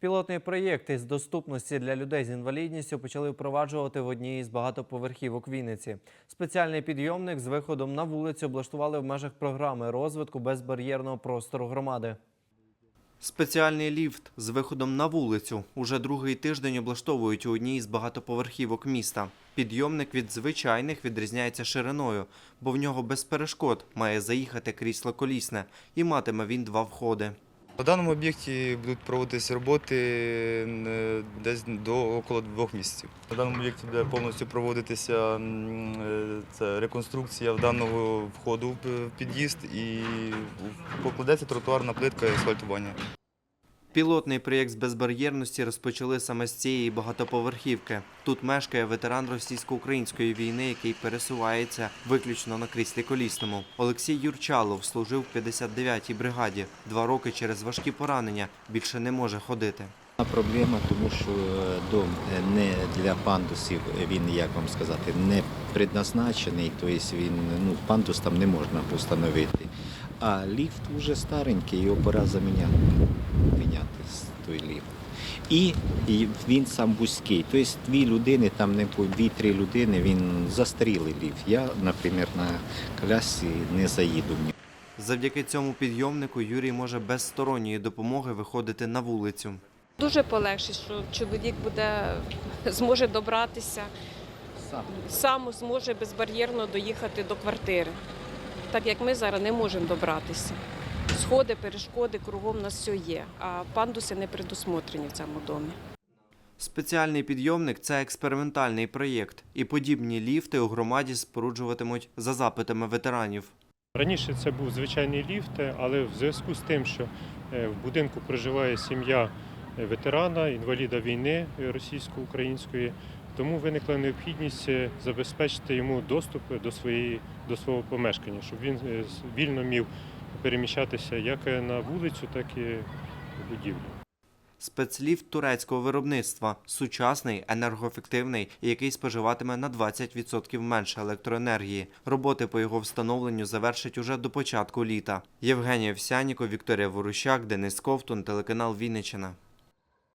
Пілотний проєкт із доступності для людей з інвалідністю почали впроваджувати в одній із багатоповерхівок Вінниці. Спеціальний підйомник з виходом на вулицю облаштували в межах програми розвитку безбар'єрного простору громади. Спеціальний ліфт з виходом на вулицю уже другий тиждень облаштовують у одній із багатоповерхівок міста. Підйомник від звичайних відрізняється шириною, бо в нього без перешкод має заїхати крісло колісне і матиме він два входи. На даному об'єкті будуть проводитися роботи е, десь до около двох місяців. На даному об'єкті буде повністю проводитися е, це реконструкція даного входу в під'їзд і покладеться тротуарна плитка і асфальтування. Пілотний проєкт з безбар'єрності розпочали саме з цієї багатоповерхівки. Тут мешкає ветеран російсько-української війни, який пересувається виключно на кріслі колісному. Олексій Юрчалов служив в 59-й бригаді. Два роки через важкі поранення більше не може ходити. Проблема, тому що е, дом е, не для пандусів, е, він, як вам сказати, не предназначений, тобто він, ну, пандус там не можна постановити. А ліфт вже старенький, його пора заміняти, міняти з той ліфт. І, він сам вузький, тобто дві людини, там не по дві-три людини, він застарілий ліфт. Я, наприклад, на колясці не заїду в нього. Завдяки цьому підйомнику Юрій може без сторонньої допомоги виходити на вулицю. Дуже полегшить, що чоловік буде зможе добратися, сам зможе безбар'єрно доїхати до квартири, так як ми зараз не можемо добратися. Сходи, перешкоди, кругом у нас все є, а пандуси не предусмотрені в цьому домі. Спеціальний підйомник це експериментальний проєкт, і подібні ліфти у громаді споруджуватимуть за запитами ветеранів. Раніше це був звичайний ліфт, але в зв'язку з тим, що е, в будинку проживає сім'я е, ветерана, інваліда війни е, російсько-української, тому виникла необхідність забезпечити йому доступ до, своєї, до свого помешкання, щоб він вільно міг переміщатися як на вулицю, так і в будівлю. Спецліфт турецького виробництва, сучасний, енергоефективний який споживатиме на 20% менше електроенергії. Роботи по його встановленню завершать уже до початку літа. Євгенія Всяніко, Вікторія Ворущак, Денис Ковтун, телеканал Вінниччина.